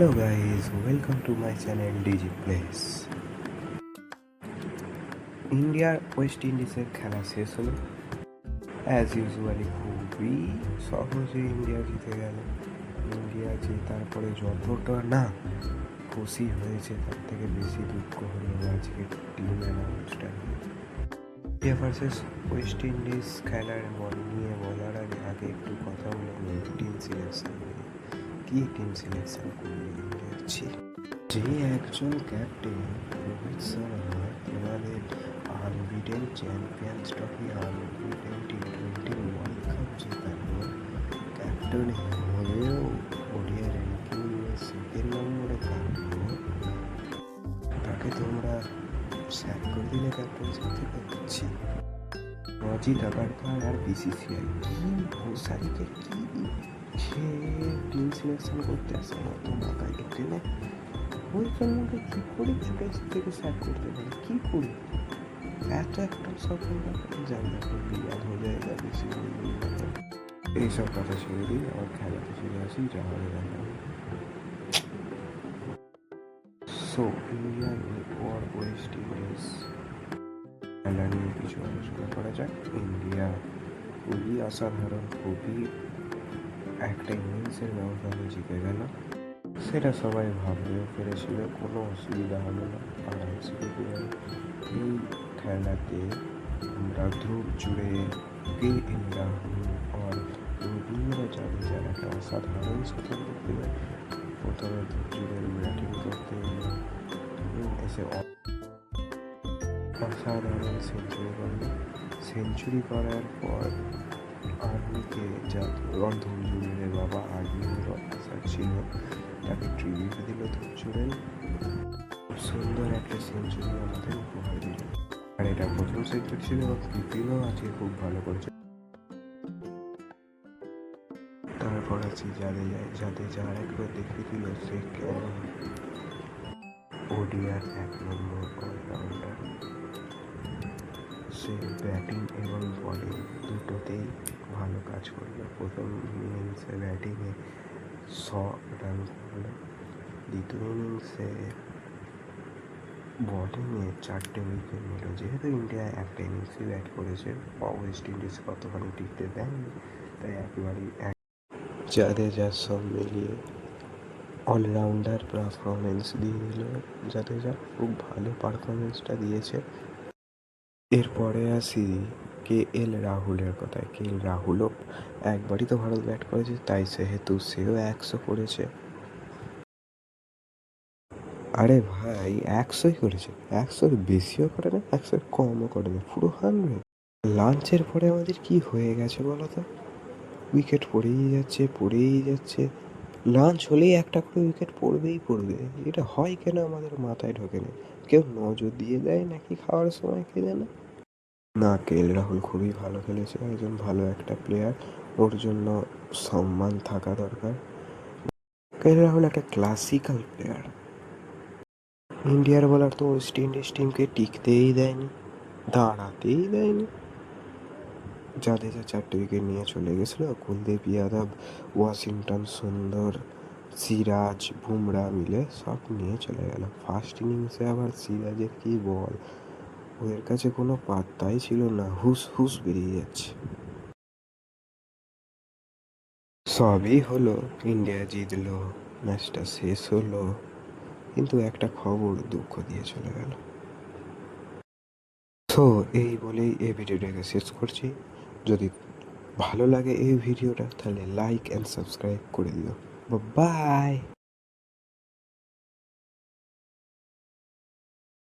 Hello guys, welcome to my channel DG Place. ইন্ডিয়ার West ইন্ডিজের খেলা শেষ হলো। অ্যাজ ইউজুয়ালি খুবই সহজে ইন্ডিয়া জিতে গেল। ইন্ডিয়া জেতার পরে যতটা না খুশি হয়েছে তার থেকে বেশি দুঃখ হলো আজকে টিম অ্যানাউন্সটা ইন্ডিয়া ভার্সেস ওয়েস্ট ইন্ডিজ খেলার বল নিয়ে বলার আগে আগে একটু কথা বলে টিম সিলেকশন নিয়ে। কী টিম সিলেকশন করবে ছিল যে একজন ক্যাপ্টেন রোহিত শর্মা তোমাদের unbeaten Champions Trophy unbeaten T twenty World Cup জেতানো captain হলেও ওডিয়া র্যাঙ্কিং সেকেন্ড নম্বরে থাকল। তাকে তোমরা স্যাক করে দিলে ক্যাপ্টেন্সি থেকে দিচ্ছি অজিত আগারকার আর বিসিসিআই কি ভোসাইকে কি সে টিম সিলেকশন করতে আসে অত মাথায় ঢুকে না ওই জন্যকে কী করে ক্যাপ্টেন্সি থেকে স্যাক করতে পারে কী করে? এত একটা সফল জানি না বিয়াদ হয়ে যায় বেশি এইসব কথা ছেড়ে দিই আমার খেলাতে চলে আসি, যা হবে সো ইন্ডিয়া ওয়ার ওয়েস্ট ইন্ডিজ খেলা নিয়ে কিছু আলোচনা করা যাক। ইন্ডিয়া খুবই অসাধারণ খুবই একটা ইনিংসের ব্যবধানে জিতে গেল সেটা সবাই ভাবতেও পেরেছিল, কোনো অসুবিধা হলো না। আরামসে জিতে গেল এই খেলাতে আমরা ধ্রুব জুড়ে কে রাহুল আর রবীন্দ্র জাদেজার একটা অসাধারণ সেকেন্ড করতে পারে প্রথমে ধ্রুব জুড়ের ব্যাটিং করতে এসে অসাধারণ সেঞ্চুরি করল। সেঞ্চুরি করার পর আর্মিকে যা ধুমঝুমের বাবা আর্মিরও আশা ছিল, তাকে ট্রিবিউট দিল ধুমঝুমের খুব সুন্দর একটা সেঞ্চুরি আমাদের উপহার দিল। আর এটা প্রথম সেঞ্চুরি ছিল এবং কৃতিনও আজকে খুব ভালো করেছে। তারপর আছে যাদের যাদের যার একবার দেখিয়ে দিল সে ওডিআর এক নম্বর অলরাউন্ডার সে ব্যাটিং এবং বলিং দুটোতেই ভালো কাজ করল। প্রথম ইনিংসে ব্যাটিংয়ে শ রান করল। দ্বিতীয় ইনিংসে বলিংয়ে চারটে উইকেট নিল। যেহেতু ইন্ডিয়া একটা ইনিংসে ব্যাট করেছে ওয়েস্ট ইন্ডিজ কতখানি টিকতে দেয়নি, তাই একেবারেই এক জাদেজা সব মিলিয়ে অলরাউন্ডার পারফরমেন্স দিয়ে দিল জাদেজা খুব ভালো পারফরমেন্সটা দিয়েছে এরপরে আসি কে এল রাহুলের কথায়। কে এল রাহুলও একবারই তো ভারত ব্যাট করেছে, তাই সেহেতু সেও একশো করেছে। আরে ভাই, একশোই করেছে। একশোর বেশিও করে না, একশোর কমও করে না, পুরো হান্ড্রেড লাঞ্চের পরে আমাদের কি হয়ে গেছে বলো তো? উইকেট পড়েই যাচ্ছে পড়েই যাচ্ছে। লাঞ্চ হলেই একটা করে উইকেট পড়বেই পড়বে। এটা হয় কেন আমাদের মাথায় ঢোকে না? কেউ নজর দিয়ে দেয় নাকি খাওয়ার সময়, কে জানে? না কে এল রাহুল খুবই ভালো খেলেছে, একজন ভালো একটা প্লেয়ার ওর জন্য সম্মান থাকা দরকার। কে এল রাহুল একটা ক্লাসিক্যাল প্লেয়ার ইন্ডিয়ার বলার তো ওয়েস্ট ইন্ডিজ টিমকে টিকতেই দেয়নি, দাঁড়াতেই দেয়নি। জাদেজা চারটে উইকেট নিয়ে চলে গেছিল, কুলদীপ যাদব, ওয়াশিংটন সুন্দর, সিরাজ, বুমরা মিলে সব নিয়ে চলে গেল। ফার্স্ট ইনিংসে আবার সিরাজের কি বল? ওদের কাছে কোনো পাত্তাই ছিল না। হুস হুস বেরিয়ে যাচ্ছে। সবই হলো, ইন্ডিয়া জিতলো, ম্যাচটা শেষ হলো, কিন্তু একটা খবর দুঃখ দিয়ে চলে গেল। তো এই বলেই এই ভিডিওটাকে শেষ করছি। যদি ভালো লাগে এই ভিডিওটা, তাহলে লাইক অ্যান্ড সাবস্ক্রাইব করে দিও। বাই